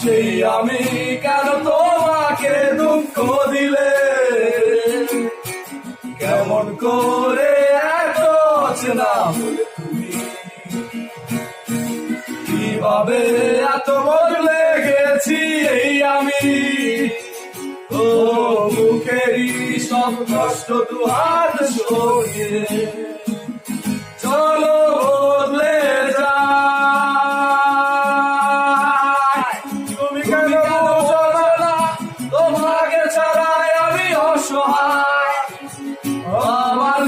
সেই আমি কেন তোমাকে দুঃখ দিলে? কেমন করে এত চেনা কীভাবে এত বদলে গেছি এই আমি? ও মুখেরই সব কষ্ট দু হাত সরিয়ে